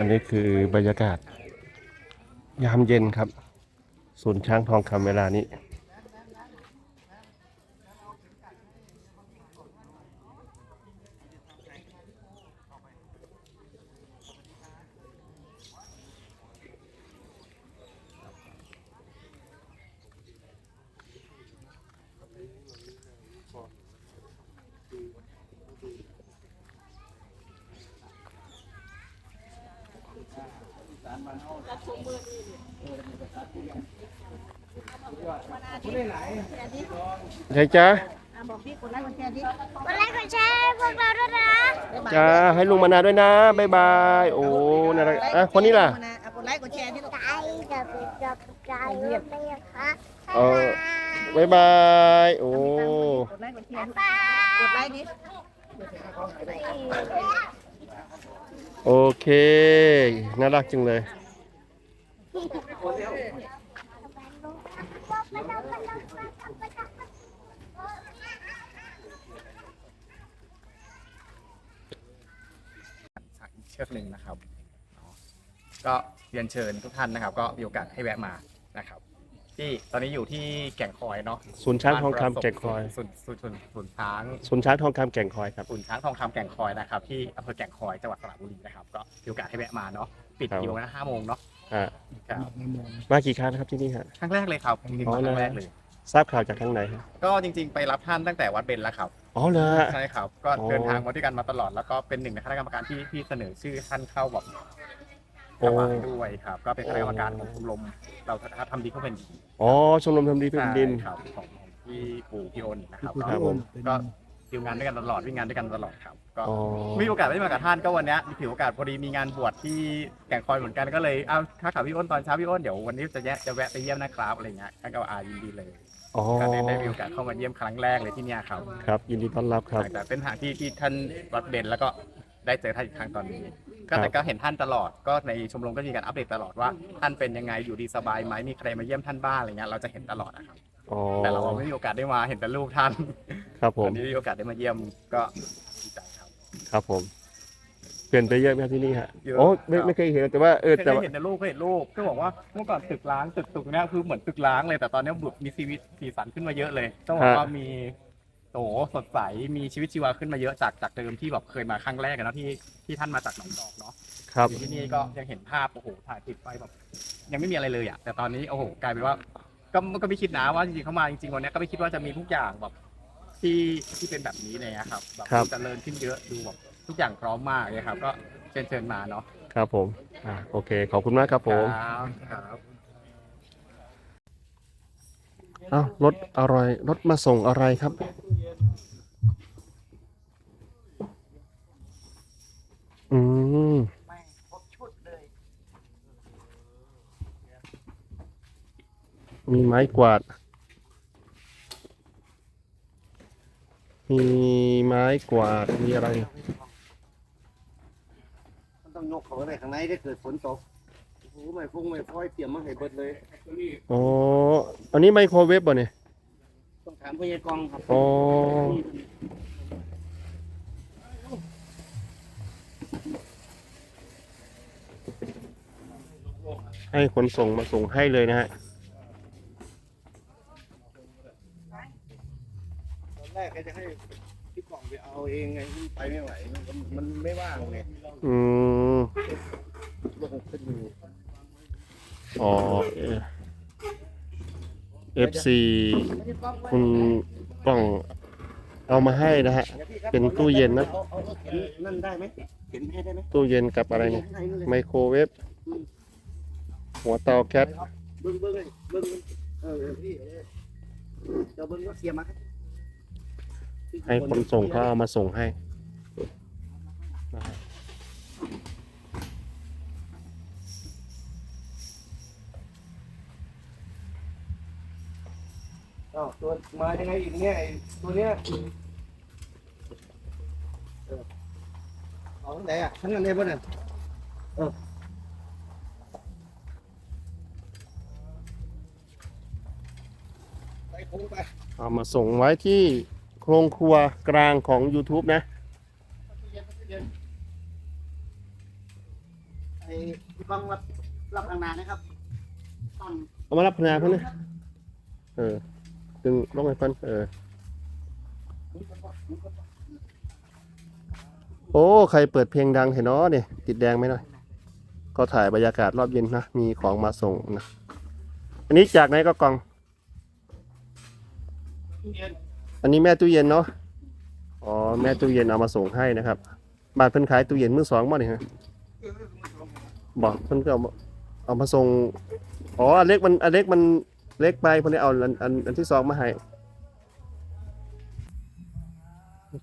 อันนี้คือบรรยากาศ ยามเย็นครับ ศูนย์ช้างทองคำเวลานี้ ใช่จ้าอะบอกพี่กดไลค์กดแชร์ดิกดไลค์กดแชร์ให้พวกเราด้วยนะจ้าให้ลุงมานาด้วยนะบ๊ายบายโอ้น่ารักอะคนนี้ล่ะอะกดไลค์กดแชร์ที่ลูกใจจะเป็นจับใจไม่คะเออบ๊ายบายโอ้กดไลค์กดแชร์กดไลค์ดิโอเค น่ารักจังเลย สักอีกเชือกหนึ่งนะครับเนาะก็เรียนเชิญทุกท่านนะครับ ก็มีโอกาสให้แวะมานะครับ ที่ตอนนี้อยู่ที่แก่งคอยเนาะศูนย์ช้างทองคำแก่งคอยศูนย์ศูนย์ศูนย์ศูนย์ช้างศูนย์ช้างทองคำแก่งคอยครับศูนย์ช้างทองคำแก่งคอยนะครับที่อำเภอแก่งคอยจังหวัดสระบุรีนะครับ ก็มีโอกาสให้แวะมาเนาะปิดครับกี่โมงนะห้าโมงเนาะอ่าครับมากี่ครั้งนะครับที่นี่ฮะครั้งแรกเลยครับจริงๆอ๋อมาครั้งเหรอแรกเลย ทราบข่าวจากทางไหนครับก็จริงๆ ไปรับท่านตั้งแต่วัดเบญแล้วครับ อ๋อเหรอใช่ครับ ก็อ๋อ เดินทางมาด้วยกันมาตลอด แล้วก็เป็นหนึ่งในคณะกรรมการที่ที่เสนอชื่อท่านเข้าแบบโอ้ถวายด้วยครับ ก็เป็นคณะกรรมการของชมรมเราทำดีเพื่อแผ่นดินอ๋อชมรมทำดีเพื่อแผ่นดิน ใช่ครับของของพี่ปู่พี่โอนนะครับครับผม ก็ดิวงานด้วยกันตลอดวิ่งงานด้วยกันตลอดครับ ก็อ๋อมีโอกาสได้มากับท่านก็วันเนี้ยมีถือโอกาสพอดีมีงานบวชที่แก่งคอยเหมือนกันก็เลยเอาถ้าข่าวพี่อ้นตอนเช้าพี่อ้นเดี๋ยววันนี้จะแยะจะแวะไปเยี่ยมนะครับอะไรเงี้ยท่านก็อายินดีเลยอ๋อ ก็เลยได้มีโอกาสเข้ามาเยี่ยมครั้งแรกเลยที่เนี่ยครับครับ ยินดีต้อนรับครับ หลังจากเส้นทางที่ที่ท่านวัดเด่นแล้วก็ได้เจอท่านอีกครั้งตอนนี้ ก็ครับแต่ก็เห็นท่านตลอดก็ในชมรมก็มีการอัปเดตตลอดว่าท่านเป็นยังไงอยู่ดีสบายไหมมีใครมาเยี่ยมท่านบ้างอะไรเงี้ยเราจะเห็นตลอดนะครับอ๋อแต่เราไม่มีโอกาสได้มาเห็นแต่รูปท่านครับผมวันนี้มีโอกาสได้มาเยี่ยมก็ดีใจครับ ครับผม เปลี่ยนไปเยอะไหมครับที่นี่ฮะเยอะ โอ้ไม่ครับไม่เคยเห็นแต่ว่าเออเคยแต่ได้ว่าเห็นแต่รูปเคยเห็นรูปก็บอกว่าเมื่อก่อนตึกล้างตึกตึกเนี้ยคือเหมือนตึกล้างเลยแต่ตอนนี้บุมีชีวิตสีสันขึ้นมาเยอะเลยต้องบอกว่ามีโตสดใสมีชีวิตชีวาขึ้นมาเยอะจากจากเดิมที่แบบเคยมาครั้งแรกอะเนาะที่ที่ท่านมาจากหนองจอกเนาะครับอยู่ที่นี่ก็ยังเห็นภาพโอ้โหถ่ายติดไปแบบ ยังไม่มีอะไรเลยอะแต่ตอนนี้โอ้โหกลายเป็นว่า ก็ก็ไม่คิดนะว่าจริงๆเขามาจริงๆวันนี้ก็ไม่คิดว่าจะมีทุกอย่างแบบที่ที่เป็นแบบนี้เลยนะครับแบบครับดูเจริญขึ้นเยอะดูแบบ ทุกอย่างพร้อมมากเลยครับ ก็เชิญเชิญมาเนาะครับผมอ่าโอเค ขอบคุณมากครับผมครับครับเอ้ารถอร่อยรถมาส่งอะไรครับ อืมมีไม้กวาด มีไม้กวาดมีอะไร มันต้องยกเขา ไว้ข้างในได้เกิดฝนตกโอ้โหไม่ฟุ้งไม่ฟ้อยเตรียมมาให้เบิดเลย อ๋อ อันนี้ไมโครเวฟป่ะเนี่ยต้องถามพยากรณ์ครับอ๋อ ให้ขนส่งมาส่งให้เลยนะฮะ ตอนแรกแกจะให้พี่กล่องไปเอาเองไงมันไปไม่ไหวมันมันไม่ว่างไงอืม รถมันขึ้นอยู่อ๋อเอฟซีคุณกล่องเอามาให้นะฮะดี๋ยวพี่ครับเป็นตู้เย็นนะ อาเอาเอาเข็นนั่นได้ไหมเข็นให้ได้ไหมตู้เย็นกับอะไรเนี่ยให้นั่นเลยไมโครเวฟหัวเตาแก๊สเบิ้งเบิ้งเลยเบิ้งเออเออพี่เออเดี๋ยวเบิ้งก็เสียมาครับให้ขนส่งเขาเอามาส่งให้นะฮะ อ้าวตัวมายังไงอีกเนี่ยไอ้ตัวเนี้ยเออเอาทั้งไหนอะทั้งนั้นเลยป่ะเนี่ยเออไปโค้งไปเอามาส่งไว้ที่โครงครัวกลางของ YouTube นะอไอ้พี่กล้องรับรับทางนานะครับตั้งเอามารับพนาเพิ่นนะเออ ดึงลงให้เพิ่นเออ โอ้ ใครเปิดเพลงดังเห็นเนาะเนี่ยติดแดงไหมหน่อย ก็ถ่ายบรรยากาศรอบเย็นนะ มีของมาส่งนะ อันนี้จากไหนก็กล่อง อันนี้แม่ตู้เย็นเนาะ อ๋อ แม่ตู้เย็นเอามาส่งให้นะครับ บานเพิ่นขายตู้เย็นมือสองบ่เนี่ยฮะบอกเพิ่นก็เอามาเอามาส่ง อ๋ออันเล็กมันอันเล็กมัน เล็กไปเพิ่นได้เอาอันอันอันที่สองมาให้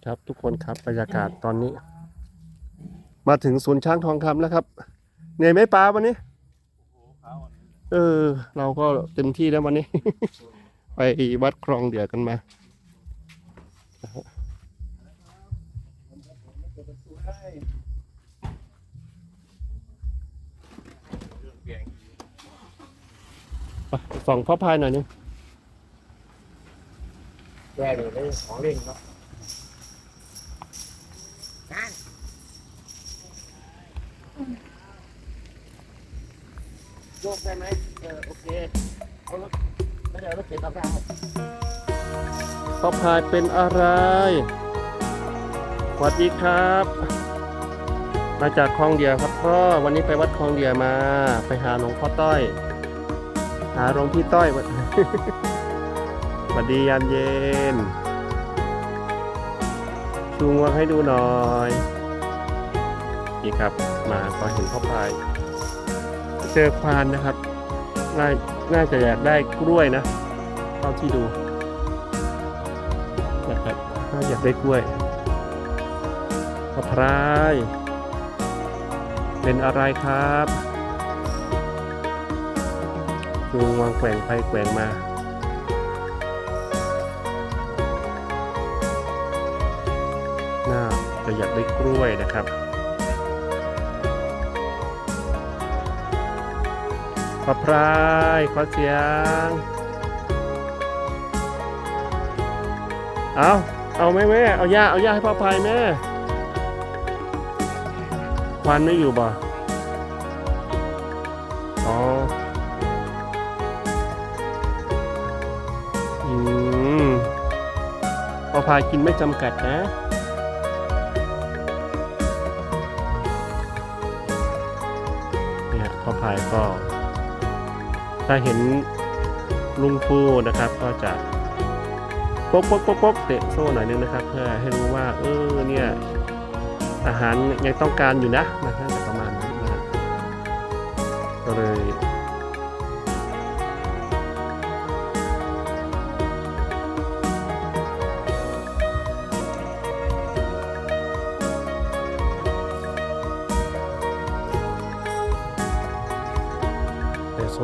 ครับทุกคนครับบรรยากาศตอนนี้ มาถึงศูนย์ช้างทองคำแล้วครับเหนื่อยไหมป้าวันนี้เออ เราก็เต็มที่แล้ววันนี้ ไปวัดคลองเดือกันมา ส่องพ่อพายหน่อยนึงแย่เลยเลยของเล่นเนาะโยกได้ไหมเออโอเคเอารถไม่ได้เอารถเข็นเอาไปเอาพ่อพายเป็นอะไร สวัสดีครับ มาจากคลองเดียครับพ่อ วันนี้ไปวัดคลองเดียมา ไปหาหลวงพ่อต้อย หาหลวงพี่ต้อยสวัสดียามเย็น ชูงวงให้ดูหน่อย นี่ครับ มาพอเห็นพ่อพายเจอควานนะครับ น่าน่าจะอยากได้กล้วยนะเท่าที่ดูนะครับถ้าอยากได้กล้วยมะพร้ายเป็นอะไรครับ จูงวางแกว่งไปแกว่งมาน่าจะอยากได้กล้วยนะครับมะพร้ายขอเสียง เอาเอาไหมแม่เอาย่าเอาย่าให้พ่อพายแม่ควันไม่อยู่บ่ พ่อพายกินไม่จำกัดนะ เนี่ยพ่อพายก็ ถ้าเห็นลุงฟูนะครับก็จะป๊บป๊บป๊บป๊บเตะโซ่หน่อยนึงนะครับ เพื่อให้รู้ว่า เออเนี่ยอาหารยังต้องการอยู่นะนะ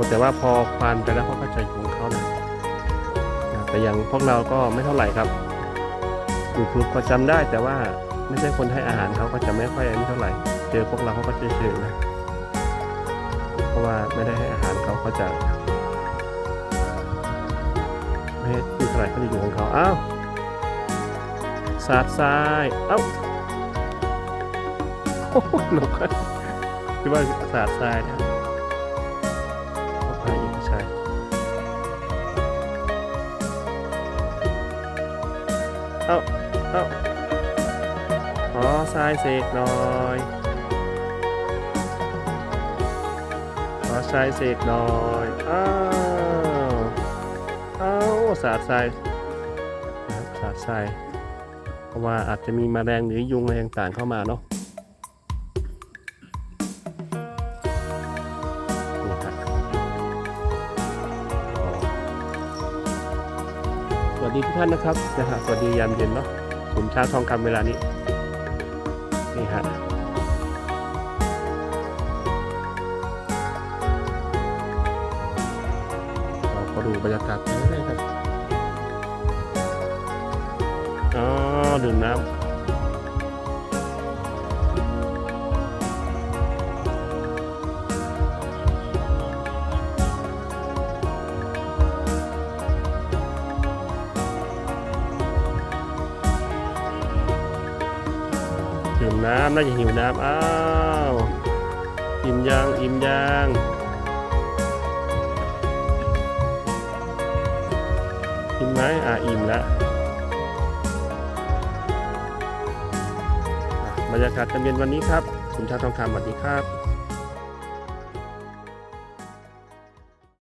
แต่โซแต่ว่าพอควานไปแล้วเขาก็จะอยู่ของเขานะแต่อย่างพวกเราก็ไม่เท่าไหร่ครับ YouTube ก็จำได้แต่ว่าไม่ใช่คนให้อาหารเขาก็จะไม่ค่อยอันนี้เท่าไหร่ เจอพวกเราเขาก็เฉยๆนะเพราะว่าไม่ได้ให้อาหารเขาเขาจะไม่ให้พูดเท่าไหร่เขาจะอยู่ของเขาอ้าวสาดทรายเอ้าโอ้โหหนุกคิดว่าสาดทรายนะ เอาเอาขอทรายเสกหน่อยขอทรายเสกหน่อยอ้าวเอ้าสาดทรายนะครับสาดทรายเพราะว่าอาจจะมีแมลงหรือยุงอะไรต่างๆเข้ามาเนาะ ดีทุกท่านนะครับนะฮะสวัสดียามเย็นเนาะผมช้าทองคำเวลานี้นี่ฮะเราก็ดูบรรยากาศไปเรื่อยๆครับอ๋อดื่มน้ำำน่าจะหิวน้ำอ้าวอิ่มยังอิ่มยังอิ่มไหมอะอิ่มแล้วอะบรรยากาศตอนเย็นวันนี้ครับ คุณชาทองคำสวัสดีครับ